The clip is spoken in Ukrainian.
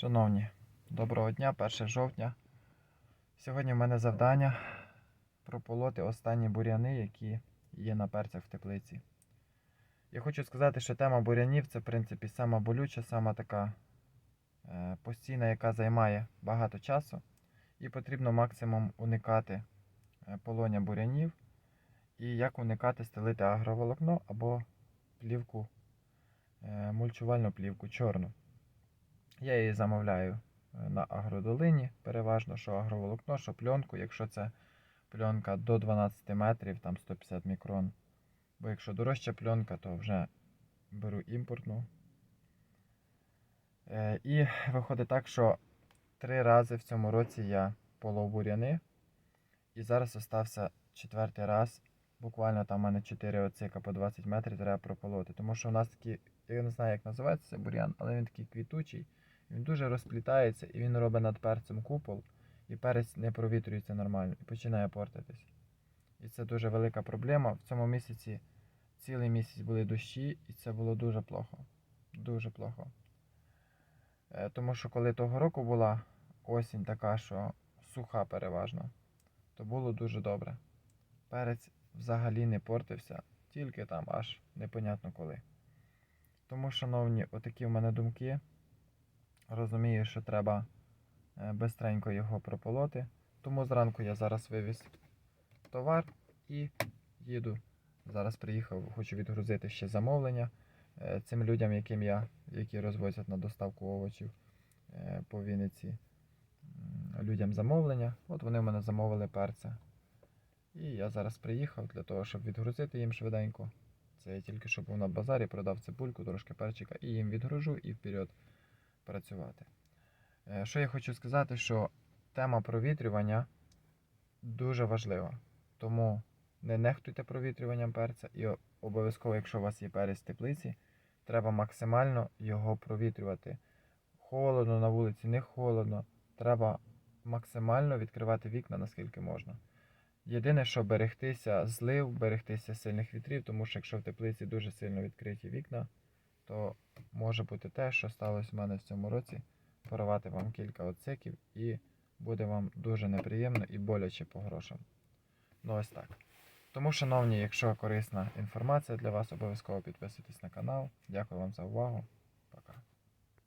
Шановні, доброго дня, 1 жовтня. Сьогодні в мене завдання прополоти останні буряни, які є на перцях в теплиці. Я хочу сказати, що тема бурянів це, в принципі, сама болюча, сама така е, постійна, яка займає багато часу. І потрібно максимум уникати е, полоня бурянів. І як уникати стелити агроволокно або плівку, е, мульчувальну плівку чорну. Я її замовляю е, на агродолині, переважно, що агроволокно, що пленку, якщо це пленка до 12 метрів, там 150 мікрон. Бо якщо дорожча пленка, то вже беру імпортну. Е, І виходить так, що три рази в цьому році я полов буряни. І зараз остався четвертий раз. Буквально там у мене 4 оцика по 20 метрів треба прополоти. Тому що у нас такі, я не знаю, як називається бур'ян, але він такий квітучий. Він дуже розплітається і він робить над перцем купол, і перець не провітрюється нормально і починає портитись. І це дуже велика проблема. В цьому місяці цілий місяць були дощі, і це було дуже плохо. Дуже плохо. Е, Тому що коли того року була осінь така, що суха переважно, то було дуже добре. Перець взагалі не портився, тільки там аж непонятно коли. Тому, шановні, отакі в мене думки. Розумію, що треба е, бистренько його прополоти. Тому зранку я зараз вивіз товар і їду. Зараз приїхав, хочу відгрузити ще замовлення е, цим людям, яким я, які розвозять на доставку овочів е, по Вінниці. Людям замовлення. От вони в мене замовили перця. І я зараз приїхав для того, щоб відгрузити їм швиденько. Це я тільки що був на базарі, продав цибульку, трошки перчика, і їм відгружу і вперед працювати. Е, Що я хочу сказати, що тема провітрювання дуже важлива. Тому не нехтуйте провітрюванням перця і обов'язково, якщо у вас є перець в теплиці, треба максимально його провітрювати. Холодно на вулиці, не холодно. Треба максимально відкривати вікна наскільки можна. Єдине, що берегтися злив, берегтися сильних вітрів, тому що якщо в теплиці дуже сильно відкриті вікна, то може бути те, що сталося в мене в цьому році, порвати вам кілька отсиків, і буде вам дуже неприємно і боляче по грошам. Ну ось так. Тому, шановні, якщо корисна інформація для вас, обов'язково підписуйтесь на канал. Дякую вам за увагу.